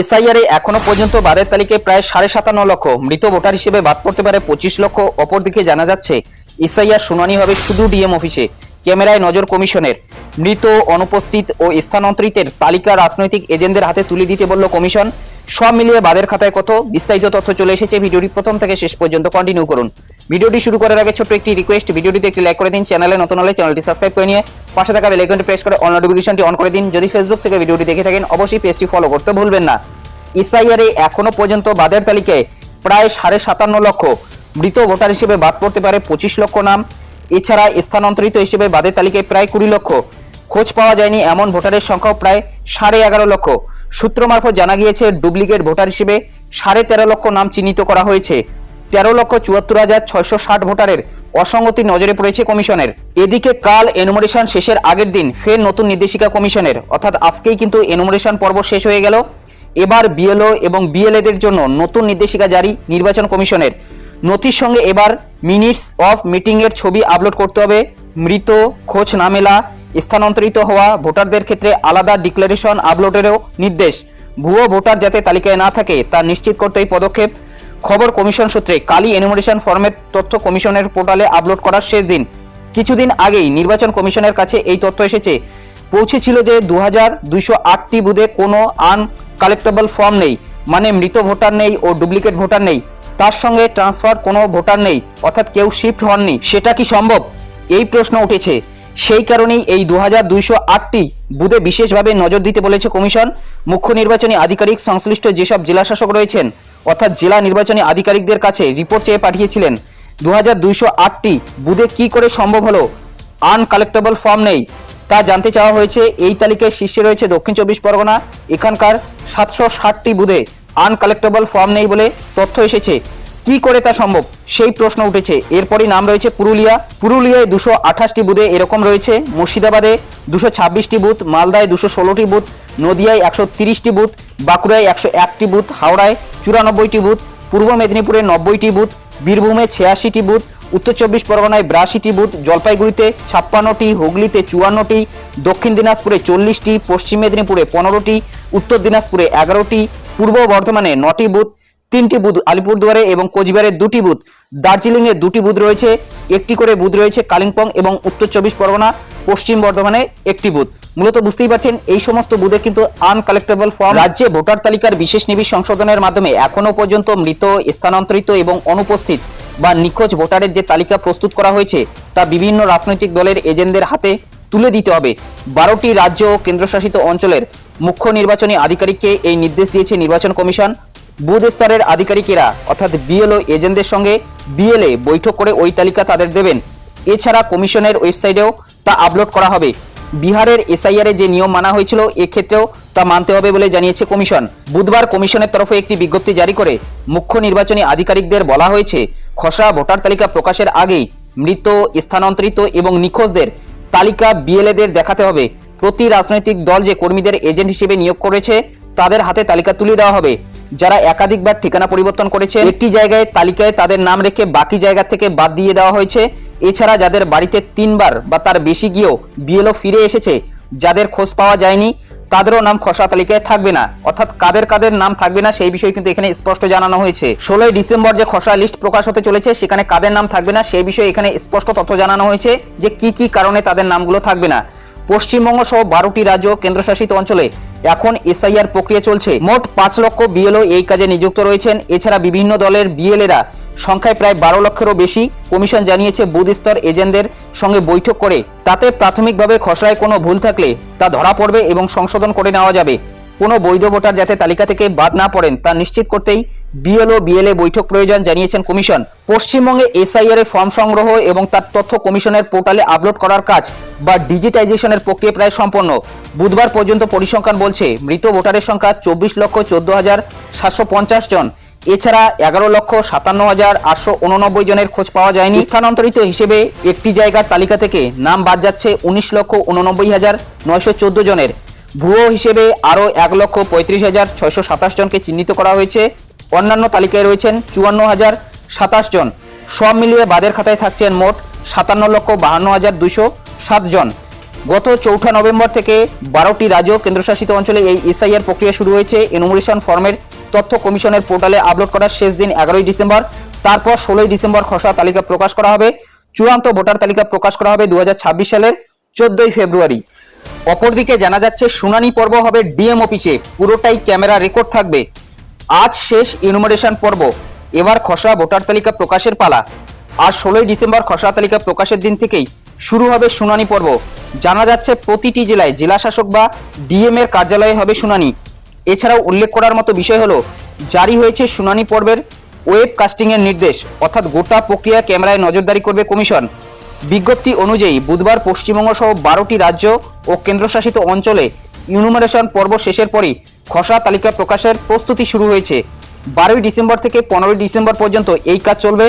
SIR এখনও পর্যন্ত বাদের তালিকায় প্রায় সাড়ে সাতান্ন লক্ষ। মৃত ভোটার হিসেবে বাদ পড়তে পারে পঁচিশ লক্ষ। অপরদিকে জানা যাচ্ছে, এসআইআর শুনানি হবে শুধু ডিএম অফিসে, ক্যামেরায় নজর কমিশনের। মৃত, অনুপস্থিত ও স্থানান্তরিতের তালিকা রাজনৈতিক এজেন্টদের হাতে তুলে দিতে বলল কমিশন। সব মিলিয়ে বাদের খাতায় কত? বিস্তারিত তথ্য চলে এসেছে ভিডিওটি প্রথম থেকে শেষ পর্যন্ত। কন্টিনিউ করুন। ভিডিওটি শুরু করার আগে ছোট্ট একটি রিকোয়েস্ট ভিডিওটিতে একটি লাইক করে দিন চ্যানেলে নতুন হলে চ্যানেলটি সাবস্ক্রাইব করে নিয়ে পাশে থাকা বেল আইকনটি প্রেস করে অন নোটিফিকেশনটি অন করে দিন। যদি ফেসবুক থেকে ভিডিওটি দেখে থাকেন, অবশ্যই পেজটি ফলো করতে ভুলবেন না। এসআইআরে এখনও পর্যন্ত বাদের তালিকায় প্রায় সাড়ে সাতান্ন লক্ষ মৃত ভোটার হিসেবে বাদ পড়তে পারে পঁচিশ লক্ষ নাম। এছাড়া স্থানান্তরিত হিসেবে বাদের তালিকায় প্রায় কুড়ি লক্ষ। খোঁজ পাওয়া যায়নি এমন ভোটারের সংখ্যাও প্রায় সাড়ে এগারো লক্ষ। সূত্র মারফত জানা গিয়েছে ডুপ্লিকেট ভোটার হিসেবে সাড়ে তেরো লক্ষ নাম চিহ্নিত করা হয়েছে। তেরো লক্ষ চুয়াত্তর হাজার ছয়শো ষাট ভোটারের অসঙ্গতি নজরে পড়েছে কমিশনের। এদিকে কাল এনুমারেশন শেষের আগের দিন ফের নতুন নির্দেশিকা কমিশনের। অর্থাৎ আজকেই কিন্তু এনুমারেশন পর্ব শেষ হয়ে গেল। এবার বিএলও এবং বিএলএদের জন্য নতুন নির্দেশিকা জারি নির্বাচন কমিশনের। নথির সঙ্গে এবার মিনিটস অফ মিটিংয়ের ছবি আপলোড করতে হবে। মৃত, খোঁজ না মেলা, স্থানান্তরিত হওয়া ভোটারদের ক্ষেত্রে আলাদা ডিক্লারেশন আপলোডেরও নির্দেশ। ভুয়ো ভোটার যাতে তালিকায় না থাকে, তা নিশ্চিত করতে এই পদক্ষেপ খবর কমিশন সূত্রে কালি এনিমেশন ফর্মের তথ্য কমিশনের পোর্টালে আপলোড করার শেষ দিন। কিছুদিন আগেই নির্বাচন কমিশনের কাছে এই তথ্য এসেছে। পৌঁছেছিল যে দু হাজার দুইশো আটটি বুথে কোনো আনকালেক্টেবল ফর্ম নেই মানে মৃত ভোটার নেই ও ডুপ্লিকেট ভোটার নেই। তার সঙ্গে ট্রান্সফার কোনো ভোটার নেই, অর্থাৎ কেউ শিফট হননি। সেটা কি সম্ভব? এই প্রশ্ন উঠেছে। সেই কারণেই এই দু হাজার দুইশো আটটি বুথে বিশেষভাবে নজর দিতে বলেছে কমিশন। মুখ্য নির্বাচনী আধিকারিক সংশ্লিষ্ট যেসব জেলাশাসক রয়েছেন অর্থাৎ জেলা নির্বাচনী আধিকারিকদের কাছে রিপোর্ট চেয়ে পাঠিয়েছিলেন। দু হাজার বুথে কী করে সম্ভব হলো? আনকালেক্টেবল ফর্ম নেই। তা জানতে চাওয়া হয়েছে, এই তালিকায় শীর্ষে রয়েছে দক্ষিণ চব্বিশ পরগনা। এখানকার সাতশো ষাটটি বুধে আনকালেক্টেবল ফর্ম নেই বলে তথ্য এসেছে। কি করে তা সম্ভব? সেই প্রশ্ন উঠেছে। এরপরই নাম রয়েছে পুরুলিয়া। পুরুলিয়ায় দুশো আঠাশটি বুথে এরকম রয়েছে। মুর্শিদাবাদে দুশো ছাব্বিশটি বুথ, মালদায় দুশো ষোলোটি বুথ, নদিয়ায় একশো তিরিশটি বুথ, বাঁকুড়ায় একশো একটি বুথ, হাওড়ায় চুরানব্বইটি বুথ, পূর্ব মেদিনীপুরে নব্বইটি বুথ, বীরভূমে ছিয়াশিটি বুথ, উত্তর চব্বিশ পরগনায় বিরাশিটি বুথ, জলপাইগুড়িতে ছাপ্পান্নটি, হুগলিতে চুয়ান্নটি, দক্ষিণ দিনাজপুরে চল্লিশটি, পশ্চিম মেদিনীপুরে পনেরোটি, উত্তর দিনাজপুরে এগারোটি, পূর্ব বর্ধমানে নটি বুথ তিনটি বুথ, আলিপুরদুয়ারে এবং কোচবিহারের দুটি বুথ। দার্জিলিংয়ে দুটি বুথ রয়েছে, একটি করে বুথ রয়েছে কালিম্পং এবং উত্তর চব্বিশ পরগনা, পশ্চিম বর্ধমানে একটি বুথ। মূলত বুঝতেই পারছেন, এই সমস্ত বুথে কিন্তু আনকালেক্টেবল ফর্ম রাজ্যে ভোটার তালিকার বিশেষ নিবিড় সংশোধনের মাধ্যমে এখনও পর্যন্ত মৃত, স্থানান্তরিত এবং অনুপস্থিত বা নিখোঁজ ভোটারের যে তালিকা প্রস্তুত করা হয়েছে, তা বিভিন্ন রাজনৈতিক দলের এজেন্টদের হাতে তুলে দিতে হবে। বারোটি রাজ্য ও কেন্দ্রশাসিত অঞ্চলের মুখ্য নির্বাচনী আধিকারিককে এই নির্দেশ দিয়েছে নির্বাচন কমিশন। বুথ স্তরের আধিকারিকেরা, অর্থাৎ বিএলও এজেন্টদের সঙ্গে বিএলএ বৈঠক করে ওই তালিকা তাদের দেবেন। এছাড়া কমিশনের ওয়েবসাইটেও তা আপলোড করা হবে। বিহারের এসআইআর যে নিয়ম মানা হয়েছিল, এক্ষেত্রেও তা মানতে হবে বলে জানিয়েছে কমিশন। বুধবার কমিশনের তরফে একটি বিজ্ঞপ্তি জারি করে মুখ্য নির্বাচনী আধিকারিকদের বলা হয়েছে, খসড়া ভোটার তালিকা প্রকাশের আগেই মৃত, স্থানান্তরিত এবং নিখোঁজদের তালিকা বিএলএদের দেখাতে হবে। প্রতি রাজনৈতিক দল যে কর্মীদের এজেন্ট হিসেবে নিয়োগ করেছে তাদের হাতে তালিকা তুলে দেওয়া হবে। যারা একাধিকবার ঠিকানা পরিবর্তন করেছে একটি জায়গায় তালিকায় তাদের নাম রেখে বাকি জায়গা থেকে বাদ দিয়ে দেওয়া হয়েছে। এছাড়া যাদের বাড়িতে তিনবার বা তার বেশি গিয়েও বিএলও ফিরে এসেছে, যাদের খোঁজ পাওয়া যায়নি, তাদেরও নাম খসড়া তালিকায় থাকবে না। অর্থাৎ কাদের কাদের নাম থাকবে না, সেই বিষয়ে কিন্তু এখানে স্পষ্ট জানানো হয়েছে। ষোলোই ডিসেম্বর যে খসড়া লিস্ট প্রকাশ হতে চলেছে, সেখানে কাদের নাম থাকবে না, সেই বিষয়ে এখানে স্পষ্ট তথ্য জানানো হয়েছে যে কি কি কারণে তাদের নামগুলো থাকবে না। পশ্চিমবঙ্গ সহ বারোটি রাজ্য কেন্দ্রশাসিত অঞ্চলে এখন এসআইআর প্রক্রিয়া চলছে। মোট পাঁচ লক্ষ বিএলও এই কাজে নিযুক্ত রয়েছেন। এছাড়া বিভিন্ন দলের বিএলএরা সংখ্যায় প্রায় বারো লক্ষেরও বেশি কমিশন জানিয়েছে বুথ স্তর এজেন্টদের সঙ্গে বৈঠক করে। তাতে প্রাথমিকভাবে খসড়ায় কোনো ভুল থাকলে তা ধরা পড়বে এবং সংশোধন করে নেওয়া যাবে। কোনো বৈধ ভোটার যাতে তালিকা থেকে বাদ না পড়েন তা নিশ্চিত করতেই বিএলও, বিএলএ বৈঠক প্রয়োজন জানিয়েছেন কমিশন। পশ্চিমবঙ্গে এসআইআর এর ফর্ম সংগ্রহ এবং তার তথ্য কমিশনের পোর্টালে আপলোড করার কাজ বা ডিজিটাইজেশনের প্রক্রিয়া প্রায় সম্পন্ন। বুধবার পর্যন্ত পরিসংখ্যান বলছে, মৃত ভোটারের সংখ্যা চব্বিশ লক্ষ চোদ্দ হাজার সাতশো পঞ্চাশ জন। এছাড়া এগারো লক্ষ সাতান্ন হাজার আটশো উননব্বই জনের খোঁজ পাওয়া যায়নি। স্থানান্তরিত হিসেবে একটি জায়গার তালিকা থেকে নাম বাদ যাচ্ছে উনিশ লক্ষ উননব্বই হাজার নয়শো চোদ্দ জনের। ভুয়ো হিসেবে আরও এক লক্ষ পঁয়ত্রিশ হাজার ছয়শো সাতাশ জনকে চিহ্নিত করা হয়েছে অন্যান্য তালিকায় রয়েছেন চুয়ান্ন হাজার সাতাশ জন। সব মিলিয়ে বাদের খাতায় থাকছেন মোট সাতান্ন লক্ষ বাহান্ন হাজার দুশো সাত জন। গত চৌঠা নভেম্বর থেকে বারোটি রাজ্য কেন্দ্রশাসিত অঞ্চলে এই এসআইআর প্রক্রিয়া শুরু হয়েছে। এনুমারেশন ফর্মের তথ্য কমিশনের পোর্টালে আপলোড করার শেষ দিন এগারোই ডিসেম্বর। তারপর ষোলোই ডিসেম্বর খসড়া তালিকা প্রকাশ করা হবে। চূড়ান্ত ভোটার তালিকা প্রকাশ করা হবে দু হাজার ছাব্বিশ সালের চোদ্দই ফেব্রুয়ারি। অপরদিকে জানা যাচ্ছে, শুনানি পর্ব হবে ডিএম অফিসে। পুরোটাই ক্যামেরা রেকর্ড থাকবে। আজ শেষ ইনুমারেশন পর্ব। এবার খসড়া ভোটার তালিকা প্রকাশের পালা। আর ষোলোই ডিসেম্বর খসড়া তালিকা প্রকাশের দিন থেকেই শুরু হবে শুনানি পর্ব। জানা যাচ্ছে প্রতিটি জেলায় জেলা শাসক বা ডিএম এর কার্যালয়ে হবে শুনানি। এছাড়াও উল্লেখ করার মতো বিষয় হলো, জারি হয়েছে শুনানি পর্বের ওয়েব কাস্টিং এর নির্দেশ, অর্থাৎ গোটা প্রক্রিয়া ক্যামেরায় নজরদারি করবে কমিশন। বিজ্ঞপ্তি অনুযায়ী বুধবার পশ্চিমবঙ্গ সহ বারোটি রাজ্য ও কেন্দ্রশাসিত অঞ্চলে ইউনুমারেশন পর্ব শেষের পরই খসড়া তালিকা প্রকাশের প্রস্তুতি শুরু হয়েছে। বারোই ডিসেম্বর থেকে পনেরোই ডিসেম্বর পর্যন্ত এই কাজ চলবে।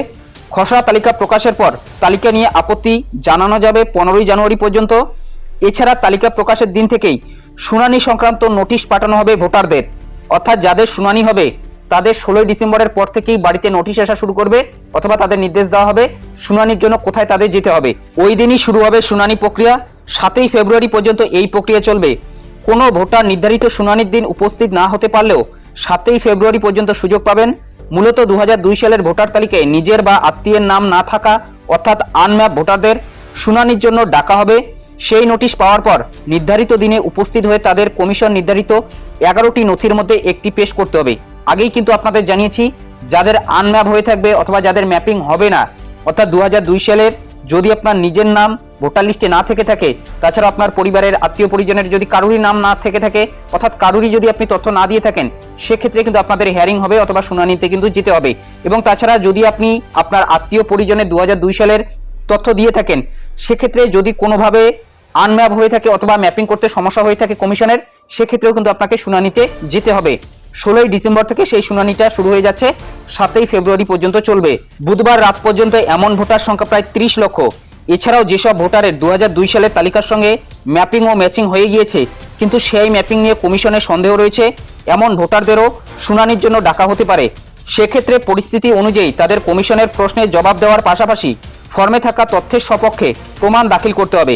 খসড়া তালিকা প্রকাশের পর তালিকা নিয়ে আপত্তি জানানো যাবে পনেরোই জানুয়ারি পর্যন্ত। এছাড়া তালিকা প্রকাশের দিন থেকেই শুনানি সংক্রান্ত নোটিশ পাঠানো হবে ভোটারদের। অর্থাৎ যাদের শুনানি হবে, তাদের ষোলোই ডিসেম্বরের পর থেকেই বাড়িতে নোটিশ আসা শুরু করবে অথবা তাদের নির্দেশ দেওয়া হবে শুনানির জন্য কোথায় তাদের যেতে হবে। ওই দিনই শুরু হবে শুনানি প্রক্রিয়া। সাতই ফেব্রুয়ারি পর্যন্ত এই প্রক্রিয়া চলবে। কোনো ভোটার নির্ধারিত শুনানির দিন উপস্থিত না হতে পারলেও সাতই ফেব্রুয়ারি পর্যন্ত সুযোগ পাবেন। মূলত দু হাজার দুই সালের ভোটার তালিকায় নিজের বা আত্মীয়ের নাম না থাকা, অর্থাৎ আনম্যাপ ভোটারদের শুনানির জন্য ডাকা হবে। সেই নোটিশ পাওয়ার পর নির্ধারিত দিনে উপস্থিত হয়ে তাদের কমিশন নির্ধারিত এগারোটি নথির মধ্যে একটি পেশ করতে হবে। আগেই কিন্তু আপনাদের জানিয়েছি, যাদের আনম্যাপ হয়ে থাকবে অথবা যাদের ম্যাপিং হবে না, অর্থাৎ দু হাজার দুই সালের যদি আপনার নিজের নাম ভোটার লিস্টে না থেকে থাকে তাছাড়া আপনার পরিবারের আত্মীয় পরিজনের যদি কারুরই নাম না থেকে থাকে, অর্থাৎ কারুরই যদি আপনি তথ্য না দিয়ে থাকেন, সেক্ষেত্রে কিন্তু আপনাদের হিয়ারিং হবে অথবা শুনানিতে কিন্তু যেতে হবে। এবং তাছাড়া যদি আপনি আপনার আত্মীয় পরিজনের দু সালের তথ্য দিয়ে থাকেন, সেক্ষেত্রে যদি কোনোভাবে আনম্যাপ হয়ে থাকে অথবা ম্যাপিং করতে সমস্যা হয়ে থাকে কমিশনের সেক্ষেত্রেও কিন্তু আপনাকে শুনানিতে যেতে হবে। ষোলোই ডিসেম্বর থেকে সেই শুনানিটা শুরু হয়ে যাচ্ছে। সাতই ফেব্রুয়ারি পর্যন্ত চলবে। বুধবার রাত পর্যন্ত এমন ভোটার সংখ্যা প্রায় ত্রিশ লক্ষ। এছাড়াও যেসব ভোটারের দুহাজার দুই সালের তালিকার সঙ্গে ম্যাপিং ও ম্যাচিং হয়ে গিয়েছে, কিন্তু সেই ম্যাপিং নিয়ে কমিশনের সন্দেহ রয়েছে। এমন ভোটারদেরও শুনানির জন্য ডাকা হতে পারে। সেক্ষেত্রে পরিস্থিতি অনুযায়ী তাদের কমিশনের প্রশ্নের জবাব দেওয়ার পাশাপাশি ফর্মে থাকা তথ্যের সপক্ষে প্রমাণ দাখিল করতে হবে।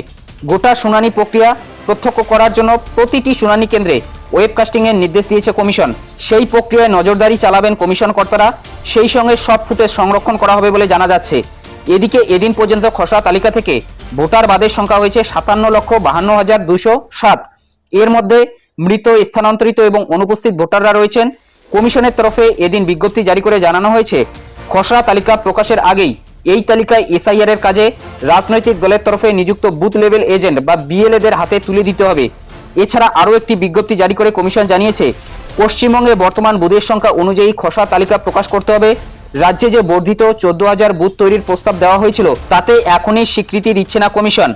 গোটা শুনানি প্রক্রিয়া প্রত্যক্ষ করার জন্য প্রতিটি শুনানি কেন্দ্রে ওয়েবকাস্টিং এর নির্দেশ দিয়েছে কমিশন। সেই প্রক্রিয়ায় নজরদারি চালাবেন কমিশন কর্তারা। সেই সঙ্গে সব ফুটেজ সংরক্ষণ করা হবে বলে জানা যাচ্ছে। এদিকে এদিন পর্যন্ত খসড়া তালিকা থেকে ভোটার বাদের সংখ্যা হয়েছে সাতান্ন লক্ষ বাহান্ন হাজার দুশো সাত। এর মধ্যে মৃত, স্থানান্তরিত এবং অনুপস্থিত ভোটাররা রয়েছেন। কমিশনের তরফে এদিন বিজ্ঞপ্তি জারি করে জানানো হয়েছে। খসড়া তালিকা প্রকাশের আগেই এই তালিকায় এসআইআর এর কাজে রাজনৈতিক দলের তরফে নিযুক্ত বুথ লেভেল এজেন্ট বা বিএলএদের হাতে তুলে দিতে হবে। এছাড়া আরও একটি বিজ্ঞপ্তি জারি করে কমিশন জানিয়েছে, পশ্চিমবঙ্গে বর্তমান বুথের সংখ্যা অনুযায়ী খসড়া তালিকা প্রকাশ করতে হবে। রাজ্যে যে বর্ধিত চোদ্দ হাজার বুথ তৈরির প্রস্তাব দেওয়া হয়েছিল, তাতে এখনই স্বীকৃতি দিচ্ছে না কমিশন।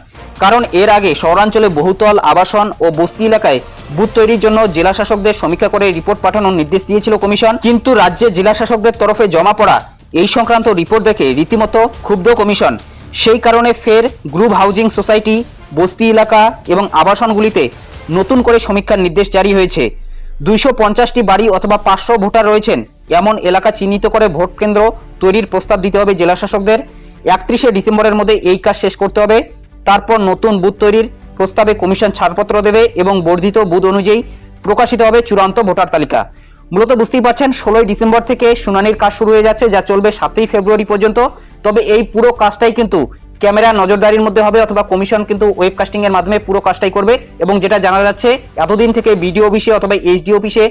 কারণ এর আগে শহরাঞ্চলে বহুতল আবাসন ও বস্তি এলাকায় বুথ তৈরির জন্য জেলা শাসকদের সমীক্ষা করে রিপোর্ট পাঠানোর নির্দেশ দিয়েছিল কমিশন। কিন্তু রাজ্যে জেলা শাসকদের তরফে জমা পড়া এই সংক্রান্ত রিপোর্ট দেখে রীতিমতো ক্ষুব্ধ কমিশন। সেই কারণে ফের গ্রুপ হাউজিং সোসাইটি, বস্তি এলাকা এবং আবাসনগুলিতে নতুন করে সমীক্ষার নির্দেশ জারি হয়েছে। দুইশো পঞ্চাশটি বাড়ি অথবা পাঁচশো ভোটার রয়েছেন, এমন এলাকা চিহ্নিত করে ভোট কেন্দ্র তৈরির প্রস্তাব দিতে হবে জেলাশাসকদের একত্রিশে ডিসেম্বরের মধ্যে এই কাজ শেষ করতে হবে। তারপর নতুন বুথ তৈরির প্রস্তাবে কমিশন ছাড়পত্র দেবে এবং বর্ধিত বুথ অনুযায়ী প্রকাশিত হবে চূড়ান্ত ভোটার তালিকা। মূলত বুঝতেই পারছেন, ষোলোই ডিসেম্বর থেকে শুনানির কাজ শুরু হয়ে যাচ্ছে, যা চলবে সাতই ফেব্রুয়ারি পর্যন্ত। তবে এই পুরো কাজটাই কিন্তু ক্যামেরা নজরদারির মধ্যে হবে অথবা কমিশন কিন্তু ওয়েবকাস্টিং এর মাধ্যমে পুরো কাজটাই করবে এবং যেটা জানা যাচ্ছে, এতদিন থেকে বিডিও অফিসে অথবা এইচডি অফিসে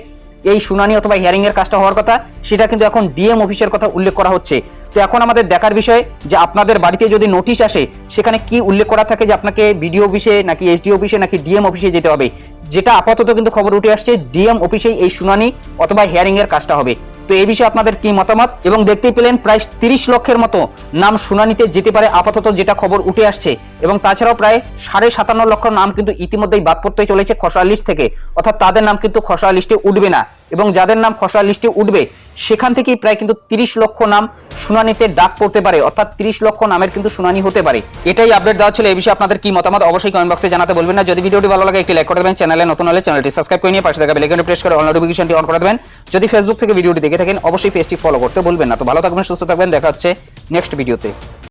এই শুনানি অথবা হিয়ারিং এর কাজটা হওয়ার কথা, সেটা কিন্তু এখন ডিএম অফিসের কথা উল্লেখ করা হচ্ছে। তো এখন আমাদের দেখার বিষয় যে আপনাদের বাড়িতে যদি নোটিশ আসে, সেখানে কি উল্লেখ করা থাকে যে আপনাকে বিডিও অফিসে নাকি এসডি অফিসে নাকি ডিএম অফিসে যেতে হবে? যেটা আপাতত কিন্তু খবর উঠে আসছে, ডিএম অফিসেই এই শুনানি অথবা হিয়ারিং এর কাজটা হবে। তো এই বিষয়ে আপনাদের কি মতামত? এবং দেখতেই পেলেন, প্রায় তিরিশ লক্ষের মতো নাম শুনানিতে যেতে পারে আপাতত যেটা খবর উঠে আসছে। এবং তাছাড়াও প্রায় সাড়ে সাতান্ন লক্ষ নাম কিন্তু ইতিমধ্যেই বাদ পড়তে চলেছে খসড়া লিস্ট থেকে। অর্থাৎ তাদের নাম কিন্তু খসড়া লিস্টে উঠবে না। এবং যাদের নাম খসড়া লিস্টে উঠবে, সেখান থেকেই প্রায় কিন্তু তিরিশ লক্ষ নাম শুনানিতে ডাক পড়তে পারে, অর্থাৎ তিরিশ লক্ষ নামের কিন্তু শুনানি হতে পারে। এটাই আপডেট দেওয়া ছিল এই বিষয়ে আপনাদের কি মতামত অবশ্যই কমেন্ট বক্সে জানাতে বলবেন না। যদি ভিডিওটি ভালো লাগে, একটি লাইক করে দেবেন। চ্যানেলে নতুন হলে চ্যানেলটি সাবস্ক্রাইব করে নিয়ে পাশে থাকা বেলাইকনটি প্রেস করে অল নোটিফিকেশনটি অন করে দেবেন। যদি ফেসবুক থেকে ভিডিওটি দেখে থাকেন, অবশ্যই পেজটি ফলো করতে বলবেন না। তো ভালো থাকবেন, সুস্থ থাকবেন। দেখা হচ্ছে নেক্সট ভিডিওতে